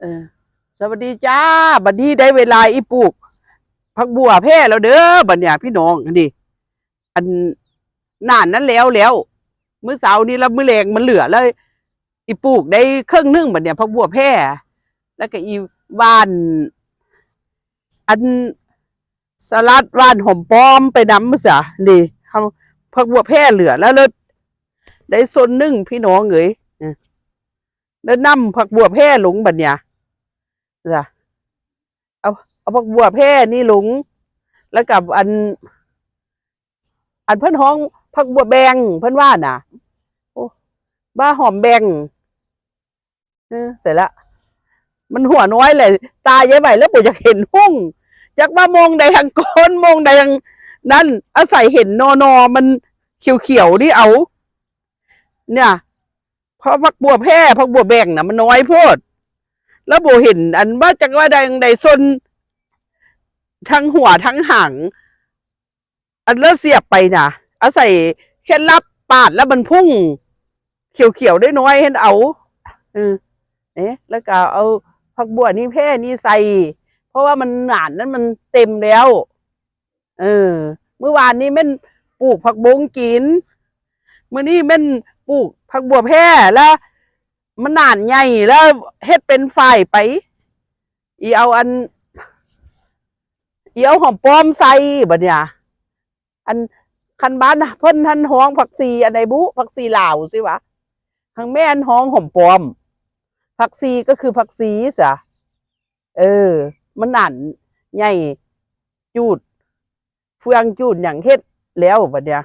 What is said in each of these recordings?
เออ สวัสดีจ้า บัดนี้ได้เวลาอีปลูกผักบัวแพร่แล้วเด้อบัดเนี่ยพี่น้องอันนี้อันนานนั้นแล้วแล้วมื้อเสาร์นี้แล้วมื้อแรงมันเหลือแล้วอีปลูกได้ครึ่งนึงบัดเนี่ยผักบัวแพร่แล้วก็อีว่าน อันสลัดว่านหอมปอมไปน้ำมื้อซะนี่เฮาผักบัวแพร่เหลือแล้วเลยได้ส่วนนึ่งพี่น้องเอ้ยเอแล้วนำผักบัวแพร่หลงบัดเนี่ย จ้ะเอาเอาผักบัวแพร่นี่หลงแล้วกับอัน อันเพิ่นห้องผักบัวแบงเพิ่นว่าน่ะ โอ้บ้าหอมแบงเออเสร็จละมันหัวน้อยเลยตายายไหวแล้วปู่จะเห็นหุ้งจากว่ามองใดทางก้นมองใดทางนั่นอาศัยเห็นนอนอมันเขียวๆนี่เอา เนี่ยเพราะผักบัวแพร่ผักบัวแบงน่ะมันน้อยโพด แล้วโบเห็น อันว่าจังว่าใดใดซนทั้งหัวทั้งหางอันเลิศเสียบไปนะอาใส่แค่รับปาดแล้วมันพุ่ง เขียวๆได้น้อยเห็นเอาเออเอ๊ะแล้วก็เอาผักบัวนี่แพ่นี่ใส่ เพราะว่ามันหนานนั้นมันเต็มแล้ว เออ เมื่อวานนี้แม่นปลูกผักบงกินเมื่อนี้แม่นปลูกผักบัวแพ่แล้ว มันนานใหญ่แล้วเฮ็ดเป็นฝ่ายไป อีเอาอัน อีเอาหอมป้อมใส่บัดเนี่ยอันคันบ้านเพิ่นทันห้องผักซีอันใดบุผักซีลาวสิวะทางแม่อันห้องหอมปอม ผักซีก็คือผักซีสะเออ มันนานใหญ่จูดเฟืองจูดอย่างเฮ็ดแล้วบัดเนี่ย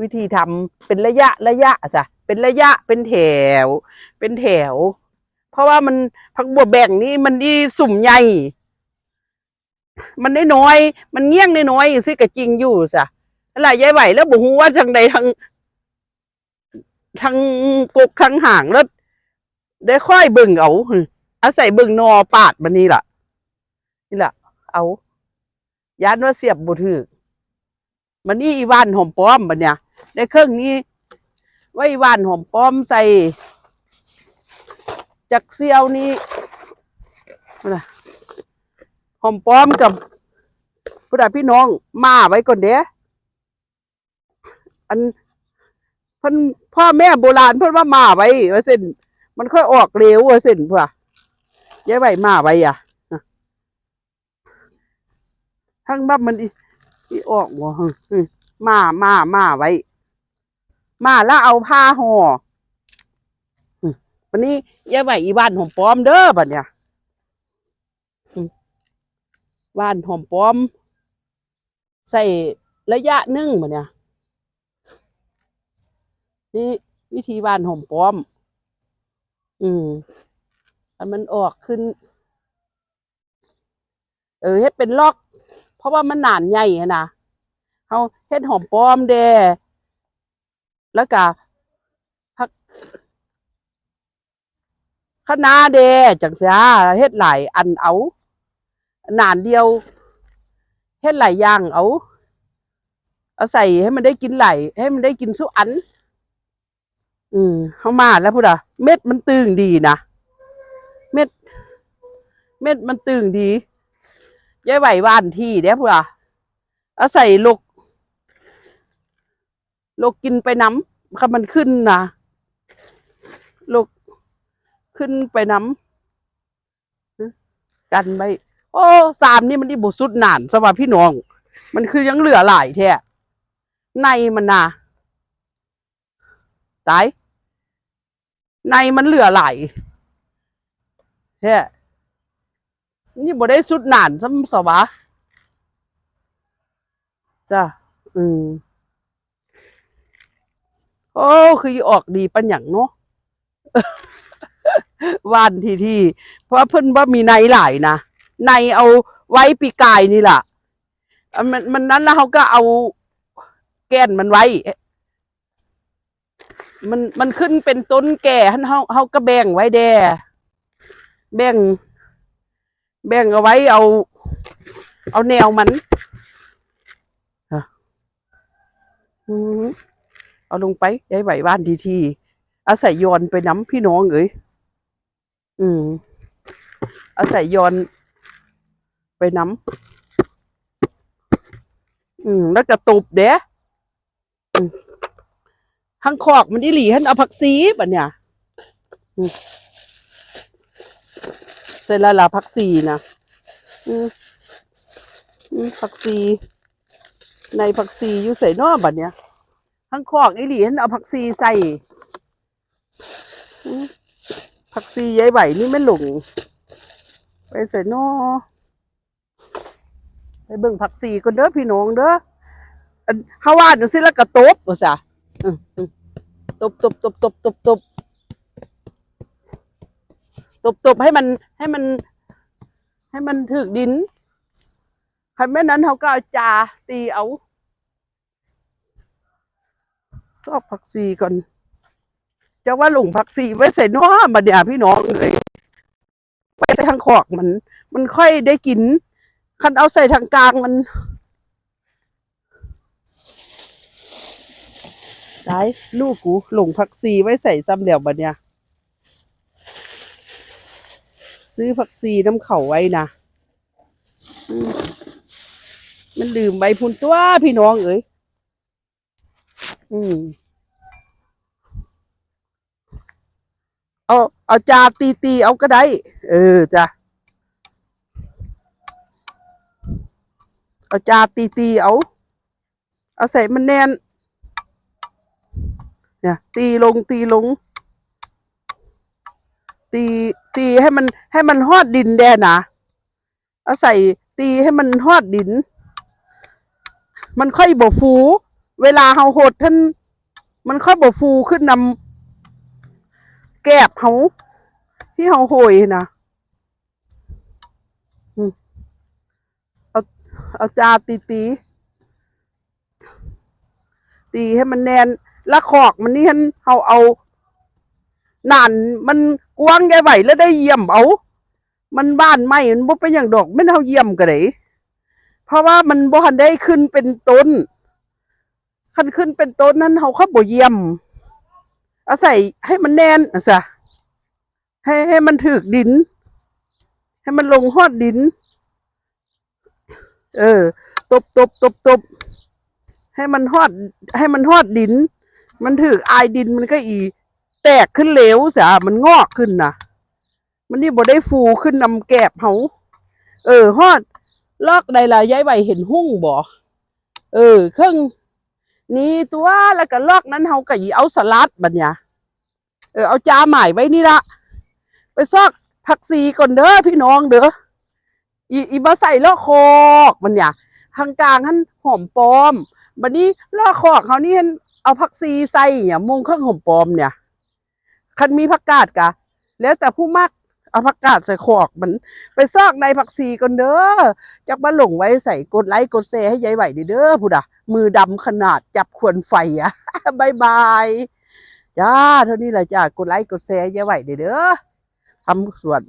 วิธีทำเป็นระยะระยะสะเป็นระยะเป็นแถว เป็นแถว เพราะว่ามันผักบัวแบ่งนี่มันดีสุ่มใหญ่มันได้น้อย มันเงี้ยงได้น้อยสิกะจริงอยู่สะอะไรยายไหวแล้วบอกว่าทางใดทางทางกกทางห่างแล้วได้ค่อยเบิ่งเอาอาศัยเบิ่งนอปาดมันนี่ล่ะ นี่ล่ะ เอายานว่าเสียบบุถือมันนี่อีวานหอมป้อมบันเนี่ย ในเครื่องนี้ ไว้หวานหอมป้อมใส่จักเซียวนี้นั่นน่ะหอมป้อมกับผู้ใดพี่น้องมาไว้ก่อนเด้อันเพิ่นพ่อแม่โบราณเพิ่นว่ามาไว้ว่าเส้นมันค่อยออกเร็วว่าเส้นเพื่อยายไว้มาไว้อะทั้งบับมันอีออกบ่ฮึมามามาไว้ มาแล้วเอาผ้าห่อวันนี้ยายไหวอีบ้านหอมป้อมเด้อบัดเนี่ยบ้านหอมป้อม ใส่ระยะหนึ่งบัดเนี่ยนี่วิธีบ้านหอมป้อม อืมอันมันออกขึ้น เออเฮ็ดเป็นล็อก เพราะว่ามันหนานใหญ่นะเขาเฮ็ดหอมป้อมเด้ แล้วก็พักคณะเดจังเสียเฮ็ดหลายอันเอานานเดียวเฮ็ดหลายอย่างเอาเอาใส่ให้มันได้กินไหลให้มันได้กินสุอัน อืมเข้ามาแล้วพูดอะเม็ดมันตึงดีนะเม็ด เม็ดมันตึงดียายไหววานที่เด้พูดอะเอาใส่ลก ลกกินไปน้ำค่ะมันขึ้นนะโลกขึ้นไปน้ำกันไปโอ้สามนี่มันดีบุสุดหนานสวัสพี่น้อง มันคือยังเหลือหลายแท้ในมันนะตายในมันเหลือหลายแท้นี่บ่ได้สุดหนานซ้ำสวะจ้ะอืม โอ้คือออกดีปัญญังเนาะวานทีทีเพราะเพิ่นว่ามีในหลายนะในเอาไว้ปีกายนี่ล่ะมันมันนั้นแล้วเขาก็เอาแก้นมันไว้ มันมันขึ้นเป็นต้นแก่ฮันเขาเขาก็แบ่งไว้แดแบ่ง แบ่งเอาไว้เอา เอาแนวมันอะอืม เอาลงไปย้ายไหวบ้านดีทีอาศัยโยนไปน้ำพี่น้องเอ้ยอืมเอาใส่ยอนไปน้ำอืม แล้วก็ตุบเด้อทั้งคอกมันอีหลีหันเอาผักซีบัดเนี่ยอืมใส่ละละผักซีนะอืมอืมผักซี ในผักซีอยู่ใส่นอบัดเนี่ย ทั้งคอกอีหลีหันเอาผักซีใส่ผักซียายไหวนี่ไม่หลงไปใส่นอไปเบิ่งผักซีก่อนเด้อพี่น้องเด้อฮาว่าจังซี่แล้วก็ตบว่าซะตบตบตบตบตบตบตบตบให้มันให้มัน ให้มันถึกดินคันแม่นั้นเฮาก็เอาจาตีเอา ซอกผักซีก่อนจะว่าหลงผักซีไว้ใส่นอมาเดียพี่น้องเอ้ยไปใส่ทางขอกมัน มันค่อยได้กิน คันเอาใส่ทางกลางมันได้ลูกกูหลงผักซีไว้ใส่ซ้ำเดียวบัดเนี่ยซื้อผักซีน้ำเข่าไว้นะมมันลืมใบพุนตัวพี่น้องเอ้ย อืมเอาเอาจาตีตีๆเอาก็ได้ เออจ้ะเอาจาตีตีๆเอา เอาใส่มันแน่นเนี่ยตีลงตีลง ตีตีให้มัน ให้มันฮอดดินแดนะเอาใส่ตีให้มันฮอดดิน มันค่อยบ่ฟู เวลาเฮาหดท่านมันค่อยบ่ฟูขึ้นนำแกบเขาที่เขาโหยนะเอาเอาจาตีตีตีให้มันแนนละขอกมันนี่ฮันเขาเอานานมันกว้างใหญ่ไหวแล้วได้เยี่ยมเอา มันบ้านไม่มันบ่เป็นอย่างดอกไม่เอาเยี่ยมกันเลยเพราะว่ามันบ่ทันได้ขึ้นเป็นต้น คันขึ้นเป็นต้นนั้นเขาเขาบ่เยี่ยมอาใส่ให้มันแน่นอะสะให้ให้มันถึกดิน ให้มันลงหอดดิน เออ ตบตบตบตบให้มันหอด ให้มันหอดดิน มันถึกอายดินมันก็อี แตกขึ้นเหลวสะมันงอกขึ้นนะมันนี่บ่ได้ฟูขึ้นนำแกบเขาเออหอดลอกใดล่ะย้ายใบเห็นหุ่งบ่เออ เครื่อง นี่ตัวแล้วก็ลอกนั้นเฮาก็อีเอาสลัดบัดเนี่ยเออเอาจาหมายไว้นี่ละไปซอกผักซีก่อนเด้อพี่น้องเด้ออีอีมาใส่ลอกคอกมันเนี่ยทางกลางท่านหอมปลอมบัดนี้ลอกคอกเขานี่ท่านเอาผักซีใส่เนี่ยมุงเครื่องหอมปลอมเนี่ยคันมีผักกาดกะ แล้วแต่ผู้มัก เอาผักกาดใส่ขอกมัน ไปซอกในผักซีก่อนเด้อจักมาหลงไว้ใส่กดไลค์กดแชร์ให้ยายไหวเด้อผู้ดะมือดำขนาดจับขวนไฟอะบายบายจ้าเท่านี้แหละจ้ากดไลค์กดแชร์ยายไหวเด้อทำสวน